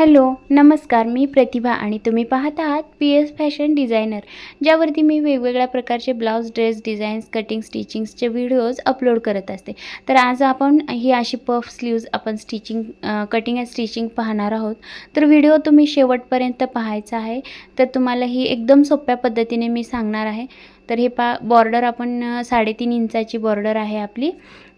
Hello नमस्कार मी प्रतिभा आणि तुम्ही पाहत आहात पी एस फॅशन डिझायनर ज्यावरती मी वेगवेगळ्या प्रकारचे ब्लाऊज ड्रेस डिझाईन्स कटिंग स्टिचिंग्सचे व्हिडिओज अपलोड करत असते. तर आज आपण ही अशी पफ स्लीव्ज आपण स्टिचिंग कटिंग अँड स्टिचिंग पाहणार आहोत. तर व्हिडिओ तुम्ही शेवटपर्यंत पाहायचा आहे. तर तुम्हाला ही एकदम सोप्या पद्धतीने मी सांगणार आहे. तर हे पा बॉर्डर आपण साडेतीन इंचाची बॉर्डर आहे आपली.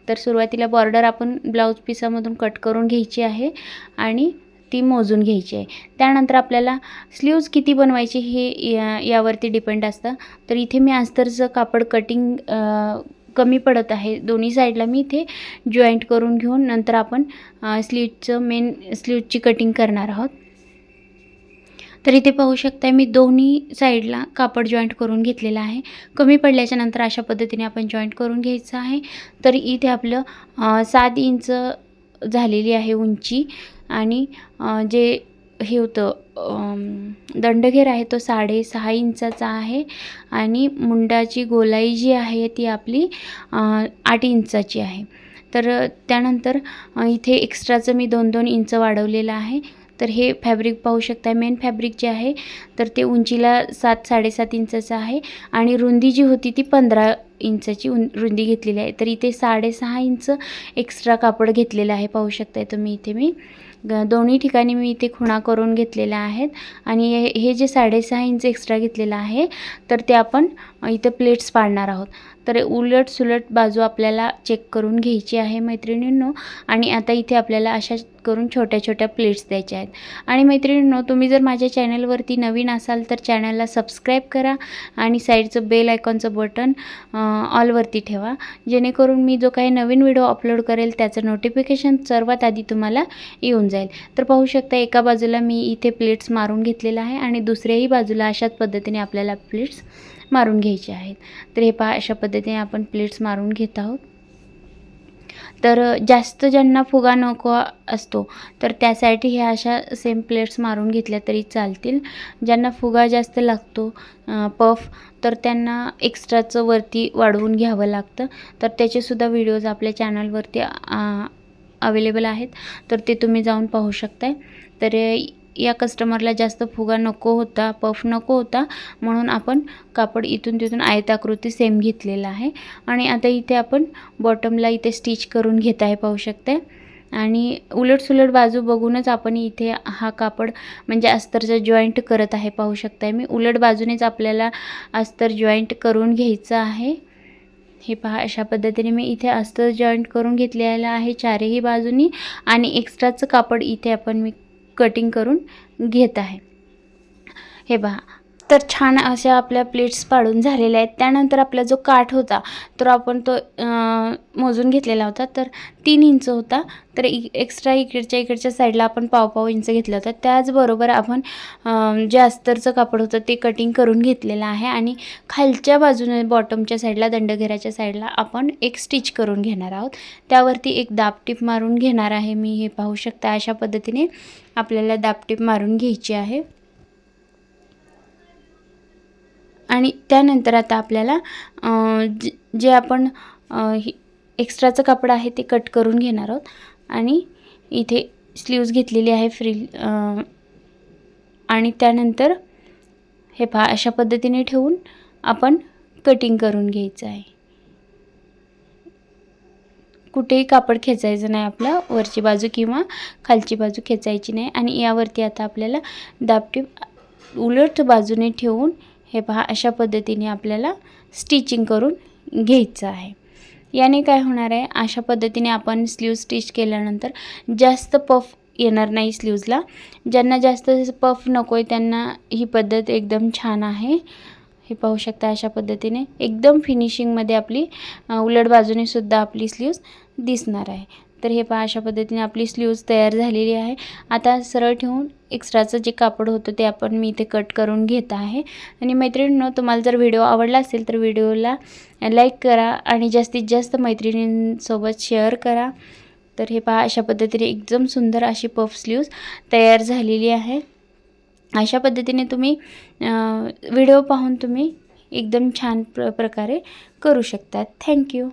तर सुरुवातीला बॉर्डर आपण ब्लाऊज पिसामधून कट करून घ्यायची आहे. आणि ती मोजून घ्यायची आहे. त्यानंतर आपल्याला स्लीव्ज किती बनवायचे हे या यावरती डिपेंड असतं. तर इथे मी अस्तरचं कापड कटिंग कमी पडत आहे दोन्ही साईडला मी इथे जॉईंट करून घेऊन नंतर आपण स्लीवचं मेन स्लीवची कटिंग करणार आहोत. तर इथे पाहू शकता मी दोन्ही साईडला कापड जॉईंट करून घेतलेलं आहे. कमी पडल्याच्या नंतर अशा पद्धतीने आपण जॉईंट करून घ्यायचं आहे. तर इथे आपलं सात इंच झालेली आहे उंची. आणि जे हे होतं दंडघेर आहे तो साडेसहा इंचाचा आहे आणि मुंडाची गोलाई जी आहे ती आपली आठ इंचाची आहे. तर त्यानंतर इथे एक्स्ट्राचं मी दोन दोन इंच वाढवलेलं आहे. तर हे फॅब्रिक पाहू शकता मेन फॅब्रिक जे आहे तर ते उंचीला सात साडेसात इंचाचं आहे आणि रुंदी जी होती ती पंधरा इंचाची उं रुंदी घेतलेली आहे. तर इथे साडेसहा इंच एक्स्ट्रा कापड घेतलेलं आहे पाहू शकताय तुम्ही इथे मी. ग- दोन्ही ठिकाणी मी इथे खुणा करून घेतलेल्या आहेत. आणि हे हे जे साडेसहा इंच एक्स्ट्रा घेतलेलं आहे तर ते आपण इथे प्लेट्स पाडणार आहोत. तर उलट सुलट बाजू आपल्याला चेक करून घ्यायची आहे मैत्रिणींनो. आणि आता इथे आपल्याला अशा करून छोट्या छोट्या प्लेट्स द्यायच्या आहेत. आणि मैत्रिणींनो तुम्ही जर माझ्या चॅनलवरती नवीन असाल तर चॅनलला सबस्क्राईब करा. आणि साईडचं बेल आयकॉनचं बटन ऑलवरती ठेवा. जेणेकरून मी जो काही नवीन व्हिडिओ अपलोड करेल त्याचं नोटिफिकेशन सर्वात आधी तुम्हाला येऊन जाईल. तर पाहू शकता एका बाजूला मी इथे प्लेट्स मारून घेतलेला आहे आणि दुसऱ्याही बाजूला अशाच पद्धतीने आपल्याला प्लेट्स मारून घ्यायचे आहेत. तर हे पहा अशा पद्धतीने आपण प्लेट्स मारून घेत आहोत. तर जास्त ज्यांना फुगा नको असतो तर त्यासाठी ह्या अशा सेम प्लेट्स मारून घेतल्या तरी चालतील. ज्यांना फुगा जास्त लागतो पफ तर त्यांना एक्स्ट्राचं वरती वाढवून घ्यावं लागतं. तर त्याचेसुद्धा व्हिडिओज आपल्या चॅनलवरती अवेलेबल आहेत तर ते तुम्ही जाऊन पाहू शकताय. तर या कस्टमरला जास्त फुगा नको होता पफ नको होता म्हणून आपण कापड इथून तिथून आयताकृती सेम घेतलेला आहे. आणि आता इथे आपण बॉटमला इथे स्टिच करून घेत आहे पाहू शकताय. आणि उलटसुलट बाजू बघूनच आपण इथे हा कापड म्हणजे अस्तरचा जॉईंट करत आहे पाहू शकताय. मी उलट बाजूनेच आपल्याला अस्तर जॉईंट करून घ्यायचं आहे. हे पहा अशा पद्धतीने मी इथे अस्तर जॉईंट करून घेतलेलं आहे चारही बाजूनी आणि एक्स्ट्राचं कापड इथे आपण मी कटिंग करून घेत आहे. हे पहा तर छान अशा आपल्या प्लेट्स पाडून झालेल्या आहेत. त्यानंतर आपला जो काठ होता तर आपण तो मोजून घेतलेला होता. तर तीन इंच होता. तर इ एक्स्ट्रा इकडच्या इकडच्या साईडला आपण पाव पाव इंच घेतला होता. त्याचबरोबर आपण जे अस्तरचं कापड होतं ते कटिंग करून घेतलेलं आहे. आणि खालच्या बाजूने बॉटमच्या साईडला दंडघेराच्या साईडला आपण एक स्टिच करून घेणार आहोत. त्यावरती एक दाबटीप मारून घेणार आहे मी. हे पाहू शकता अशा पद्धतीने आपल्याला दाबटीप मारून घ्यायची आहे. आणि त्यानंतर आता आपल्याला जे जे आपण एक्स्ट्राचं कापड आहे ते कट करून घेणार आहोत. आणि इथे स्लीव्ज घेतलेली आहे फ्री आणि त्यानंतर हे पहा अशा पद्धतीने ठेवून आपण कटिंग करून घ्यायचं आहे. कुठेही कापड खेचायचं नाही आपलं वरची बाजू किंवा खालची बाजू खेचायची नाही. आणि यावरती आता आपल्याला दाबटीप उलट बाजूने ठेवून हे पहा अशा पद्धतीने आपल्याला स्टिचिंग करून घ्यायचं आहे. याने काय होणार आहे? अशा पद्धतीने आपण स्लीव स्टिच केल्यानंतर जास्त पफ येणार नाही स्लीव्जला ज्यांना जास्त पफ नको आहे त्यांना ही पद्धत एकदम छान आहे. हे पाहू शकता अशा पद्धतीने. एकदम फिनिशिंगमध्ये आपली उलट बाजूनेसुद्धा आपली स्लीव्ज दिसणार आहे. तर हे पहा अशा पद्धतीने आपली स्लीव्ज तयार झालेली आहे. आता सरळ ठेवून एक्स्ट्राचं जे कापड होतं ते आपण मी इथे कट करून घेत आहे. आणि मैत्रिणींनो तुम्हाला जर व्हिडिओ आवडला असेल तर व्हिडिओला लाईक करा आणि जास्तीत जास्त मैत्रिणींसोबत शेअर करा. तर हे पहा अशा पद्धतीने एकदम सुंदर अशी पफ स्लीव्ज तयार झालेली आहे. अशा पद्धतीने तुम्ही व्हिडिओ पाहून तुम्ही एकदम छान प्र प्रकारे करू शकतात थँक्यू